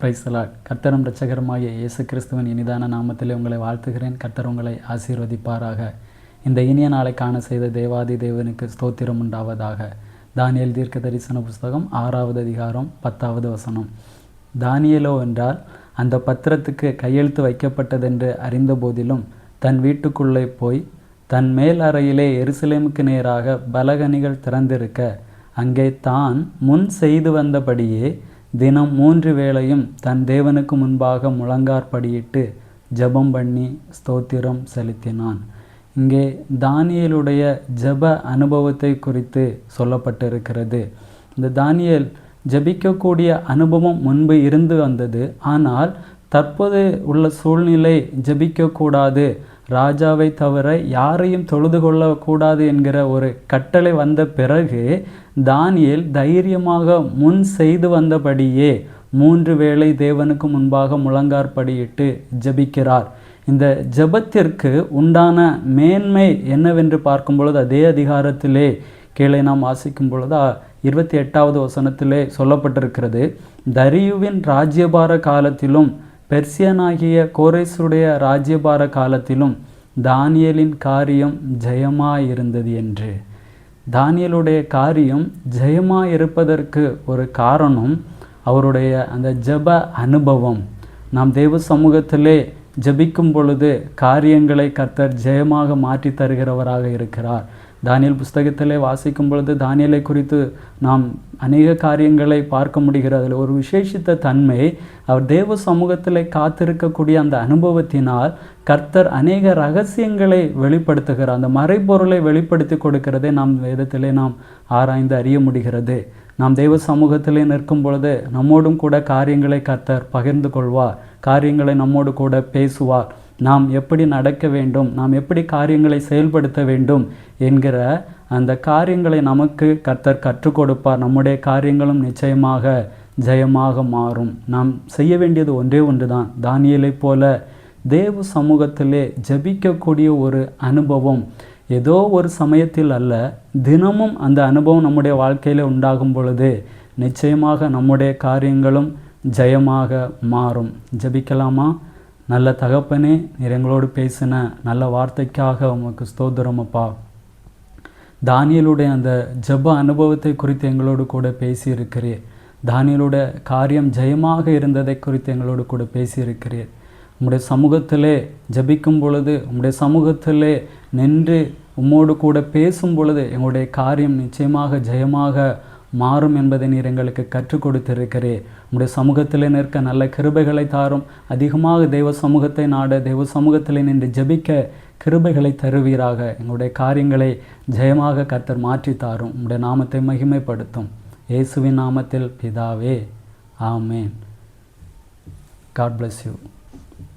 பிரைசலா கர்த்தரும் ரட்சகருமாகிய இயேசு கிறிஸ்துவின் இனிதான நாமத்திலே உங்களை வாழ்த்துகிறேன். கர்த்தர் உங்களை ஆசீர்வதிப்பாராக. இந்த இனிய நாளை காண செய்த தேவாதி தேவனுக்கு ஸ்தோத்திரம் உண்டாவதாக. தானியல் தீர்க்க தரிசன புஸ்தகம் ஆறாவது அதிகாரம் பத்தாவது வசனம். தானியலோ என்றால் அந்த பத்திரத்துக்கு கையெழுத்து வைக்கப்பட்டதென்று அறிந்த போதிலும் தன் வீட்டுக்குள்ளே போய் தன் மேல் அறையிலே எருசலேமுக்கு நேராக பலகனிகள் திறந்திருக்க அங்கே தான் முன் செய்து வந்தபடியே தினம் மூன்று வேளையும் தன் தேவனுக்கு முன்பாக முழங்கார்படியிட்டு ஜெபம் பண்ணி ஸ்தோத்திரம் செலுத்தினான். இங்கே தானியலுடைய ஜெப அனுபவத்தை குறித்து சொல்லப்பட்டிருக்கிறது. இந்த தானியல் ஜெபிக்கக்கூடிய அனுபவம் முன்பு இருந்து வந்தது. ஆனால் தற்போது உள்ள சூழ்நிலை ஜபிக்கக்கூடாது. ராஜாவை தவிர யாரையும் தொழுது கொள்ளக்கூடாது என்கிற ஒரு கட்டளை வந்த பிறகு தானியல் தைரியமாக முன் செய்து வந்தபடியே மூன்று வேளை தேவனுக்கு முன்பாக முழங்கார்படியிட்டு ஜெபிக்கிறார். இந்த ஜெபத்திற்கு உண்டான மேன்மை என்னவென்று பார்க்கும் பொழுது அதே அதிகாரத்திலே கீழே நாம் வாசிக்கும் பொழுது இருபத்தி எட்டாவது வசனத்திலே சொல்லப்பட்டிருக்கிறது. தரியுவின் ராஜ்யபார காலத்திலும் பெர்சியனாகிய கோரேசுடைய ராஜ்யபார காலத்திலும் தானியலின் காரியம் ஜெயமாயிருந்தது என்று. தானியலுடைய காரியம் ஜெயமாயிருப்பதற்கு ஒரு காரணம் அவருடைய அந்த ஜெப அனுபவம். நாம் தேவ சமூகத்திலே ஜபிக்கும் பொழுது காரியங்களை கர்த்தர் ஜெயமாக மாற்றி தருகிறவராக இருக்கிறார். தானியல் புஸ்தகத்திலே வாசிக்கும் பொழுது தானியலை குறித்து நாம் அநேக காரியங்களை பார்க்க முடிகிறது. அதில் ஒரு விசேஷித்த தன்மை அவர் தேவ சமூகத்தில் காத்திருக்கக்கூடிய அந்த அனுபவத்தினால் கர்த்தர் அநேக ரகசியங்களை வெளிப்படுத்துகிறார். அந்த மறைபொருளை வெளிப்படுத்தி கொடுக்கிறதே நாம் வேதத்திலே நாம் ஆராய்ந்து அறிய முடிகிறது. நாம் தெய்வ சமூகத்திலே நிற்கும் பொழுது நம்மோடும் கூட காரியங்களை கர்த்தர் பகிர்ந்து கொள்வார். காரியங்களை நம்மோடு கூட பேசுவார். நாம் எப்படி நடக்க வேண்டும்? நாம் எப்படி காரியங்களை செயல்படுத்த வேண்டும்? என்கிற அந்த காரியங்களை நமக்கு கர்த்தர் கற்றுக் கொடுப்பார். நம்முடைய காரியங்களும் நிச்சயமாக ஜெயமாக மாறும். நாம் செய்ய வேண்டியது ஒன்றே ஒன்று தான் தானியலைப் போல தேவ சமூகத்திலே ஜபிக்கக்கூடிய ஒரு அனுபவம் ஏதோ ஒரு சமயத்தில் அல்ல. தினமும் அந்த அனுபவம் நம்முடைய வாழ்க்கையில் உண்டாகும் பொழுது நிச்சயமாக நம்முடைய காரியங்களும் ஜெயமாக மாறும். ஜபிக்கலாமா? நல்ல தகப்பனே நீர் எங்களோடு பேசின நல்ல வார்த்தைக்காக உமக்கு ஸ்தோத்திரம் அப்பா. தானியலுடைய அந்த ஜப அனுபவத்தை குறித்து எங்களோடு கூட பேசியிருக்கிறீர். தானியலுடைய காரியம் ஜெயமாக இருந்ததை குறித்து எங்களோடு கூட பேசியிருக்கிறீர். உம்முடைய சமூகத்திலே ஜபிக்கும் பொழுது உம்முடைய சமூகத்திலே நின்று உம்மோடு கூட பேசும் பொழுது எங்களுடைய காரியம் நிச்சயமாக ஜெயமாக மாறும் என்பதை நீர் எங்களுக்கு கற்றுக் கொடுத்திருக்கிறே உங்களுடைய சமூகத்தில் நிற்க நல்ல கிருபைகளை தாரும். அதிகமாக தெய்வ சமூகத்தை நாட தெய்வ சமூகத்தில் நின்று ஜபிக்க கிருபைகளை தருவீராக. எங்களுடைய காரியங்களை ஜெயமாக கர்த்தர் மாற்றி தாரும். உங்களுடைய நாமத்தை மகிமைப்படுத்தும். இயேசுவின் நாமத்தில் பிதாவே ஆமேன். God bless you